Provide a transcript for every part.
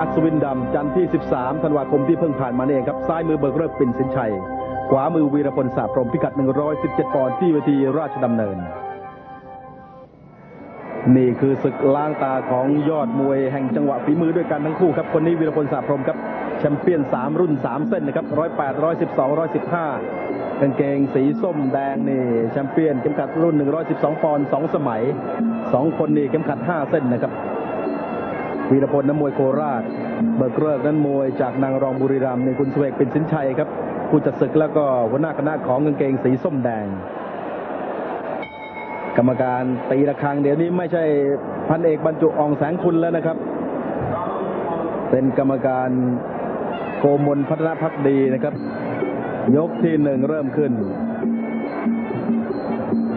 อัศวินดำ จันทร์ที่ 13 ธันวาคมที่เพิ่งผ่านมานี่เองครับ ซ้ายมือเบิกเริ่มปิ่นสินชัย ขวามือวีรพลสาพรมพิกัด 117 ปอนด์ที่เวทีราชดำเนิน นี่คือศึกล้างตาของยอดมวยแห่งจังหวะฝีมือด้วยกันทั้งคู่ครับ คนนี้วีรพลสาพรมครับแชมเปี้ยน 3 รุ่น 3 เส้นนะครับ 108 112 115กางเกงสีส้มแดงนี่แชมเปี้ยนเข็มขัดรุ่น 112 ปอนด์2สมัย 2 คนนี่เข็มขัด 5 เส้นนะครับ วีรพลน้ำมวยโคราช เบิกเลิกนั้นมวยจากนางรองบุรีรัมย์ในคุณสเวกเป็นสินชัยครับ ผู้จัดศึกแล้วก็หัวหน้าคณะของกางเกงสีส้มแดง กรรมการตีระฆังเดี๋ยวนี้ไม่ใช่พันเอกบรรจุอองแสงคุณแล้วนะครับ เป็นกรรมการโกมลพัฒนพักดีนะครับ ยกที่หนึ่งเริ่มขึ้น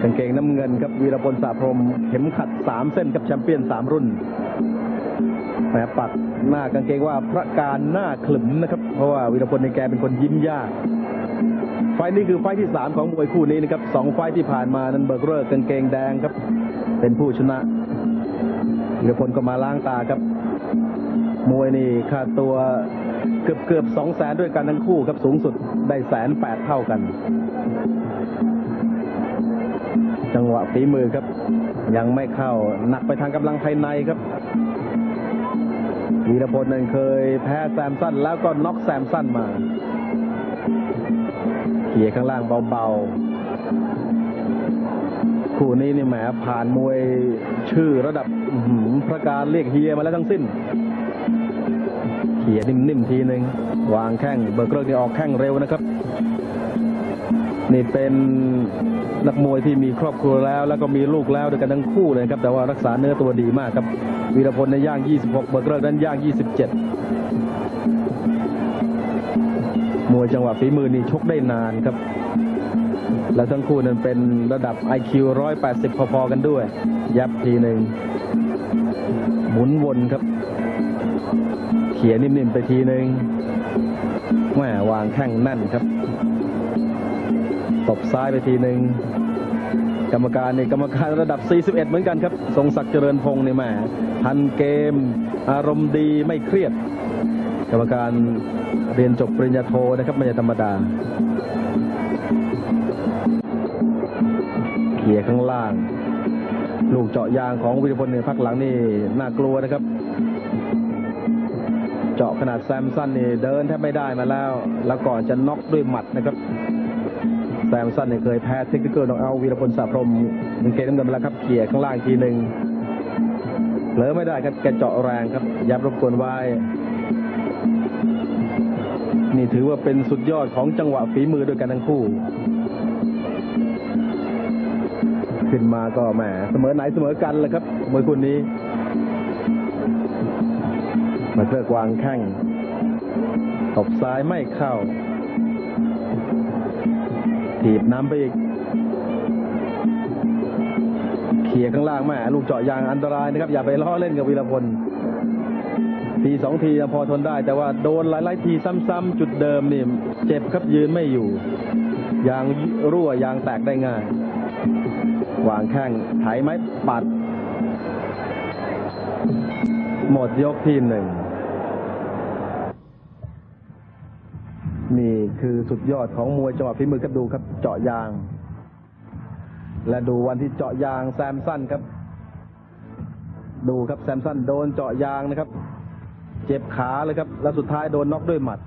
กางเกงน้ำเงินครับวีรพลสาพรมเข็มขัดสามเส้นกับแชมเปี้ยนสามรุ่น แหมปักหน้ากางเกงว่าพระการหน้าขลึมนะครับ เพราะว่าวีรพลในแกเป็นคนยิ้มยาก ไฟนี้คือไฟที่สามของมวยคู่นี้นะครับสองไฟที่ผ่านมานั้นเบิกเลิกกางเกงแดงครับ เป็นผู้ชนะวีรพลก็มาล้างตาครับ มวยนี่ค่าตัวเกือบเกือบสองแสนด้วยกันทั้งคู่ครับสูงสุดได้แสนแปดเท่ากัน จังหวะฝีมือครับ ยังไม่เข้าหนักไปทางกำลังภายในครับ วีรพลนั้นเคยแพ้แซมสันแล้วก็น็อกแซมสันมาเขี่ยข้างล่างเบาๆ คู่นี้นี่แหมผ่านมวยชื่อระดับพระการเรียกเฮียมาแล้วทั้งสิ้นเขี่ยนิ่มๆทีหนึ่งวางแข้งเบิกเลิกนี่ออกแข้งเร็วนะครับ นี่เป็นนักมวยที่มีครอบครัวแล้ว แล้วก็มีลูกแล้วด้วยกันทั้งคู่เลยครับ แต่ว่ารักษาเนื้อตัวดีมากครับ วีรพลในย่าง 26 เบิกเลิกนั้นย่าง 27 มวยจังหวะฝีมือนี่ชกได้นานครับ แล้วทั้งคู่นั้นเป็นระดับ IQ 180 พอๆกันด้วย ยับทีหนึ่งหมุนวนครับ เขียนิ่มๆไปทีหนึ่งแหมวางแข้งแน่นครับ ตบซ้ายไปทีหนึ่ง กรรมการนี่กรรมการระดับ 41 เหมือนกันครับ ทรงศักดิ์เจริญพงศ์นี่แหมทันเกม อารมณ์ดีไม่เครียด กรรมการเรียนจบปริญญาโทนะครับไม่ใช่ธรรมดาเขี่ยข้างล่าง ลูกเจาะยางของวิรพลในพักหลังนี่น่ากลัวนะครับ เจาะขนาดแซมสั้นนี่เดินแทบไม่ได้มาแล้ว แล้วก่อนจะน็อกด้วยหมัดนะครับ แซมสันเนี่ยเคยแพ้เทคนิคเกิลน็อกเอาวีรพลสาพรมกางเกงน้ำเงินมาแล้วครับเขี่ยข้างล่างทีหนึ่งเผลอไม่ได้ครับแกเจาะแรงครับยับรบกวนไว้ นี่ถือว่าเป็นสุดยอดของจังหวะฝีมือด้วยกันทั้งคู่ ขึ้นมาก็แหมเสมอไหนเสมอกันแหละครับมวยคู่นี้ มาเลิกวางแข้งตบซ้ายไม่เข้า ถีบน้ำไปอีกเขี่ยข้างล่างแม่ลูกเจาะยางอันตรายนะครับ อย่าไปล้อเล่นกับวีรพลทีสองทีพอทนได้ แต่ว่าโดนหลายๆทีซ้ำๆจุดเดิมนี่เจ็บครับยืนไม่อยู่ยางรั่วยางแตกได้ง่าย วางแข้งไถไม้ปัด หมดยกที่หนึ่ง นี่คือสุดยอดของมวยจังหวะฝีมือครับดูครับ เจาะยาง และดูวันที่เจาะยางแซมสันครับ ดูครับแซมสันโดนเจาะยางนะครับ เจ็บขาเลยครับ แล้วสุดท้ายโดนน็อกด้วยหมัด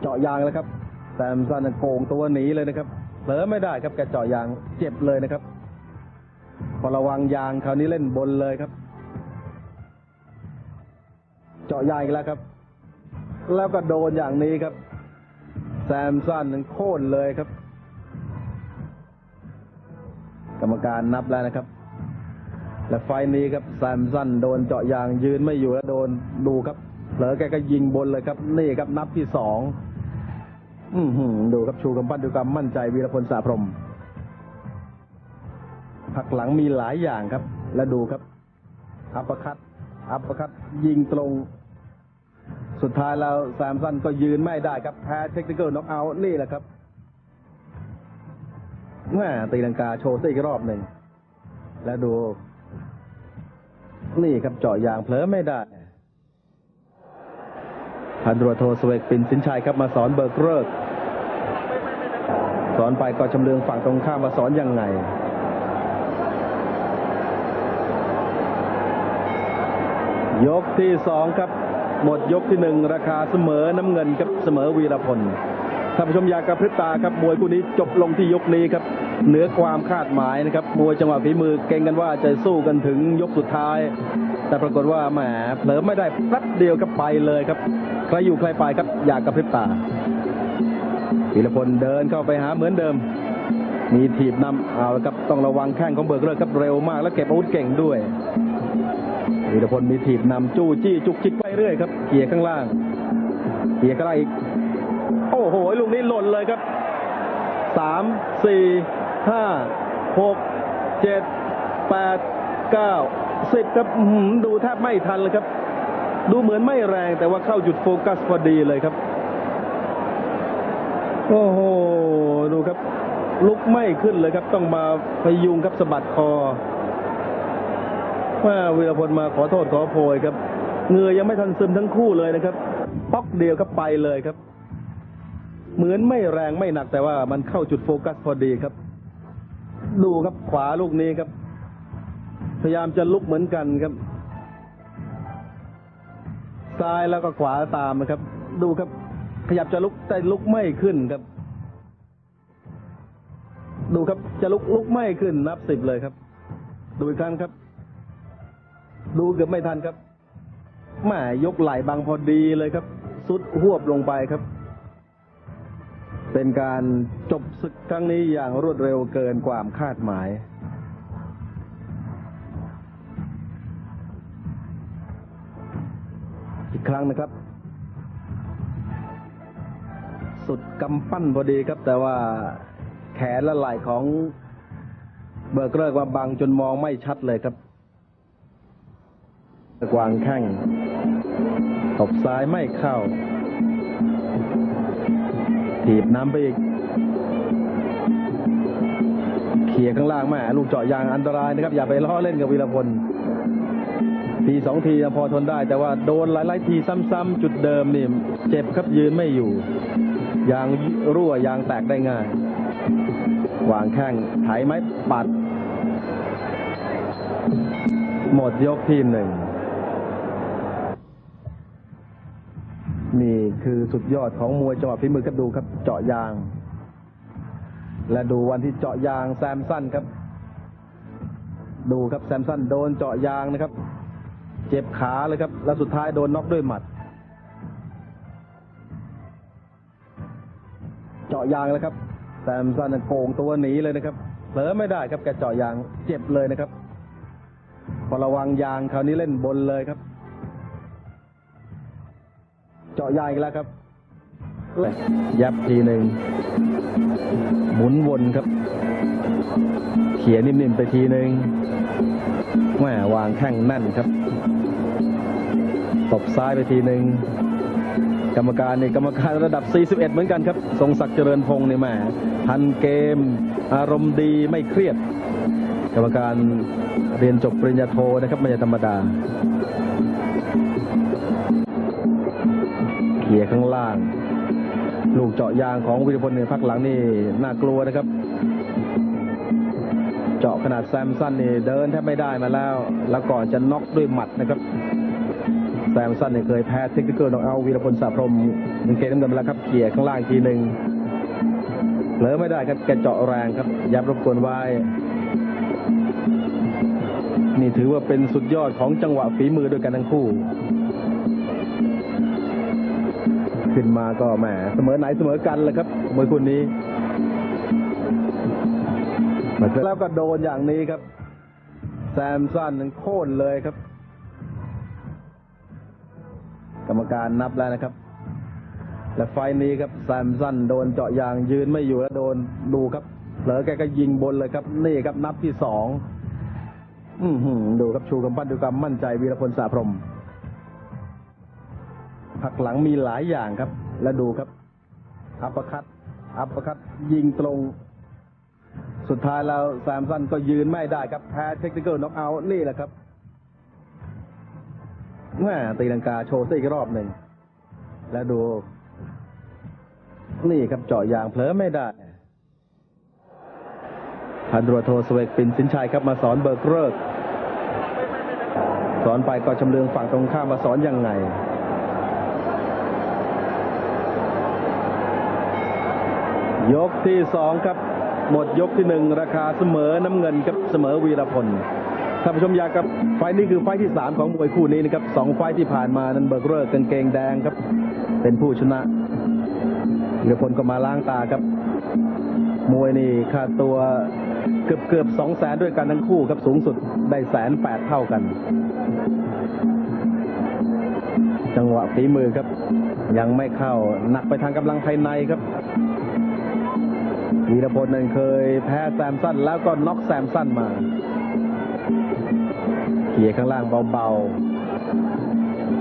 เจาะยางแล้วครับแซมสันโกงตัวหนีเลยนะครับเผลอไม่ได้ครับแกเจาะยางเจ็บเลยนะครับพอระวังยางคราวนี้เล่นบนเลยครับาะยางอีกแล้วครับ แล้วก็โดนอย่างนี้ครับ แซมสันนั้นโค่นเลยครับ กรรมการนับแล้วนะครับ และไฟล์นี้ครับแซมสันโดนเจาะยางยืนไม่อยู่แล้วโดนดูครับเผลอแกก็ยิงบนเลยครับ นี่ครับนับที่สองอือหือดูครับชูกำปั้นดูความมั่นใจวีรพลสาพรหมผักหลังมีหลายอย่างครับ และดูครับ อัปคัตอัปคัตยิงตรง สุดท้ายแล้วแซมสันก็ยืนไม่ได้ครับ แพ้เทคนิคเกิลน็อกเอาท์นี่แหละครับแม่ตีลังกาโชว์ซะอีกรอบหนึ่ง แล้วดู นี่ครับเจาะยางเผลอไม่ได้ พันตรวจโทสเวกปินสินชัยครับมาสอนเบิกเลิกสอนไปก็ชำเลืองฝั่งตรงข้ามมาสอนยังไงยกที่สองครับ หมดยกที่หนึ่งราคาเสมอน้ำเงินครับเสมอวีรพลท่านผู้ชมอยากกระพริบตาครับมวยคู่นี้จบลงที่ยกนี้ครับเหนือความคาดหมายนะครับมวยจังหวะฝีมือเก่งกันว่าจะสู้กันถึงยกสุดท้าย แต่ปรากฏว่าแหมเผลอไม่ได้แป๊บเดียวก็ไปเลยครับใครอยู่ใครไปครับอยากกระพริบตาวีรพลเดินเข้าไปหาเหมือนเดิม มีถีบนำเอาครับต้องระวังแข้งของเบิกเลิกครับเร็วมาก แล้วเก็บอาวุธเก่งด้วย วีรพลมีถีบนำจู้จี้จุกจิกไปเรื่อยครับเขี่ยข้างล่างเขี่ยข้างล่างอีก โอ้โหลูกนี้หล่นเลยครับสามสี่ห้าหกเจ็ดแปดเก้าสิบครับหือดูแทบไม่ทันเลยครับ ดูเหมือนไม่แรงแต่ว่าเข้าจุดโฟกัสพอดีเลยครับ โอ้โห ดูครับ ลุกไม่ขึ้นเลยครับ ต้องมาพยุงครับสะบัดคอ ว่าวีรพลมาขอโทษขอโพยครับเงือยังไม่ทันซึมทั้งคู่เลยนะครับป๊อกเดียวก็ไปเลยครับ เหมือนไม่แรงไม่หนักแต่ว่ามันเข้าจุดโฟกัสพอดีครับ ดูครับขวาลูกนี้ครับ พยายามจะลุกเหมือนกันครับ ซ้ายแล้วก็ขวาตามนะครับ ดูครับ ขยับจะลุกแต่ลุกไม่ขึ้นครับ ดูครับจะลุกลุกไม่ขึ้นนับสิบเลยครับ ดูอีกครั้งครับ ดูเกือบไม่ทันครับแหมยกไหล่บางพอดีเลยครับ สุดหวบลงไปครับ เป็นการจบศึกครั้งนี้อย่างรวดเร็วเกินความคาดหมาย อีกครั้งนะครับ สุดกำปั้นพอดีครับ แต่ว่าแขนและไหล่ของเบิกเลิกว่าบังจนมองไม่ชัดเลยครับ กวางแข้งตบซ้ายไม่เข้า ถีบน้ำไปอีกเขี่ยข้างล่างแม่ลูกเจาะยางอันตรายนะครับ อย่าไปล้อเล่นกับวีรพล ทีสองทีพอทนได้ แต่ว่าโดนหลายๆทีซ้ำๆจุดเดิมนี่เจ็บครับยืนไม่อยู่ ยางรั่วยางแตกได้ง่าย วางแข้งไถไม้ปัด หมดยกที่หนึ่ง นี่คือสุดยอดของมวยจังหวะฝีมือครับดูครับ เจาะยาง และดูวันที่เจาะยางแซมสันครับ ดูครับแซมสันโดนเจาะยางนะครับ เจ็บขาเลยครับ แล้วสุดท้ายโดนน็อกด้วยหมัด เจาะยางแล้วครับแซมสันโกงตัวหนีเลยนะครับเผลอไม่ได้ครับแกเจาะยางเจ็บเลยนะครับ พอระวังยางคราวนี้เล่นบนเลยครับาะยางอีกแล้วครับ ยับทีหนึ่งหมุนวนครับ เขียนิ่มๆไปทีหนึ่งแหมวางแข้งแน่นครับตบซ้ายไปทีหนึ่งกรรมการนี่กรรมการระดับ 41 เหมือนกันครับ ทรงศักดิ์เจริญพงศ์นี่แหมทันเกม อารมณ์ดีไม่เครียด กรรมการเรียนจบปริญญาโทนะครับไม่ธรรมดา เขี่ยข้างล่าง ลูกเจาะยางของวิรพลในพักหลังนี่น่ากลัวนะครับ เจาะขนาดแซมสันนี่เดินแทบไม่ได้มาแล้ว แล้วก่อนจะน็อกด้วยหมัดนะครับ แซมสันเนี่ยเคยแพ้เทคนิคเกิลน็อกเอาวีรพลสาพรมเป็นเกมน้ำเงินไปแล้วครับเขี่ยข้างล่างทีหนึ่งเผลอไม่ได้ครับแกเจาะแรงครับยับรบกวนไว้นี่ถือว่าเป็นสุดยอดของจังหวะฝีมือด้วยกันทั้งคู่ ขึ้นมาก็แหมเสมอไหนเสมอกันแหละครับมวยคู่นี้แล้วก็โดนอย่างนี้ครับ แซมสันนั้นโค่นเลยครับ กรรมการนับแล้วนะครับ และไฟนี้ครับแซมสันโดนเจาะยางยืนไม่อยู่แล้วโดนดูครับเผลอแกก็ยิงบนเลยครับ นี่ครับนับที่สองอือหือดูครับชูกำปั้นดูความมั่นใจวีรพลสาพรม ผักหลังมีหลายอย่างครับ และดูครับ อัปเปอร์คัตอัปเปอร์คัตยิงตรง สุดท้ายแล้วแซมสันก็ยืนไม่ได้ครับ แพ้เทคนิคเกิลน็อกเอาท์นี่แหละครับแม่ตีลังกาโชว์ซะอีกรอบหนึ่ง แล้วดู นี่ครับเจาะยางเผลอไม่ได้พันตำรวจโทสเวกปินสินชัยครับมาสอนเบิกเลิกสอนไปก็ชำเลืองฝั่งตรงข้ามมาสอนยังไง ยกที่สองครับ หมดยกที่หนึ่งราคาเสมอน้ำเงินครับเสมอวีรพลท่านผู้ชมอยากกับไฟนี้คือไฟที่สามของมวยคู่นี้นะครับสองไฟที่ผ่านมานั้นเบิกเลิกกางเกงแดงครับ เป็นผู้ชนะวีรพลก็มาล้างตาครับ มวยนี่ค่าตัวเกือบเกือบสองแสนด้วยกันทั้งคู่ครับสูงสุดได้แสนแปดเท่ากัน จังหวะฝีมือครับ ยังไม่เข้าหนักไปทางกำลังภายในครับ วีรพลนั้นเคยแพ้แซมสันแล้วก็น็อกแซมสันมาเขี่ยข้างล่างเบา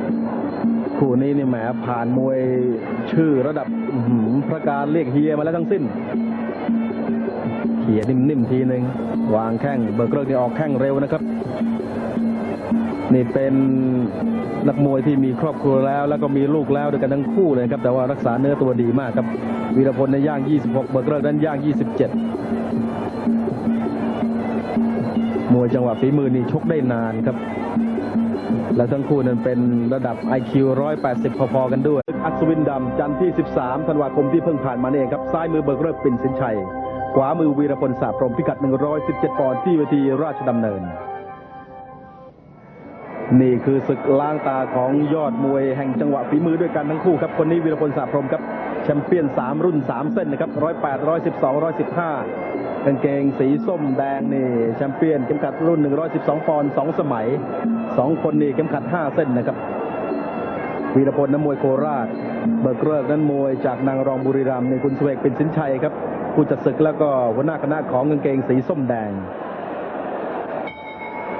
ๆ คู่นี้นี่แหมผ่านมวยชื่อระดับพระการเรียกเฮียมาแล้วทั้งสิ้น เขี่ยนิ่มๆทีหนึ่งวางแข้งเบิกเลิกนี่ออกแข้งเร็วนะครับ นี่เป็น นักมวยที่มีครอบครัวแล้ว แล้วก็มีลูกแล้วด้วยกันทั้งคู่เลยครับ แต่ว่ารักษาเนื้อตัวดีมากครับ วีรพลในย่าง 26 เบิกเลิกนั้นย่าง 27 มวยจังหวะฝีมือนี่ชกได้นานครับ และทั้งคู่นั้นเป็นระดับ IQ 180 พอๆกันด้วย อัศวินดำจันทร์ที่ 13 ธันวาคมที่เพิ่งผ่านมาเองครับ ซ้ายมือเบิกเลิกปิ่นสินชัย ขวามือวีรพลสาพรหมพิกัด 117 ปอนด์ที่เวทีราชดำเนิน นี่คือศึกล้างตาของยอดมวยแห่งจังหวะฝีมือด้วยกันทั้งคู่ครับ คนนี้วีรพลสาพรมครับแชมเปี้ยน 3 รุ่น 3 เส้นนะครับ108 112 115กางเกงสีส้มแดงนี่แชมเปี้ยนเข็มขัดรุ่น 112 ปอนด์2สมัย2คนนี่เข็มขัด 5 เส้นนะครับวีรพลนั้นมวยโคราช เบิกเลิกนั้นมวยจากนางรองบุรีรัมย์ในคุณสเวกเป็นสินชัยครับผู้จัดศึกแล้วก็หัวหน้าคณะของกางเกงสีส้มแดง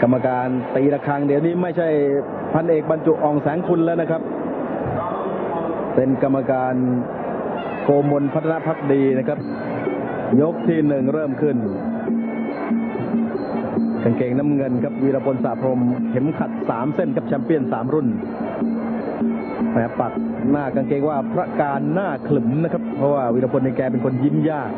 กรรมการตีระฆังเดี๋ยวนี้ไม่ใช่พันเอกบรรจุอองแสงคุณแล้วนะครับ เป็นกรรมการโกมลพัฒนพักดีนะครับ ยกที่หนึ่งเริ่มขึ้นกางเกงน้ำเงินครับวีรพลสาพรหมเข็มขัดสามเส้นกับแชมเปี้ยนสามรุ่นแหมปักหน้ากางเกงว่าพระการหน้าขลึมนะครับ เพราะว่าวีรพลในแกเป็นคนยิ้มยาก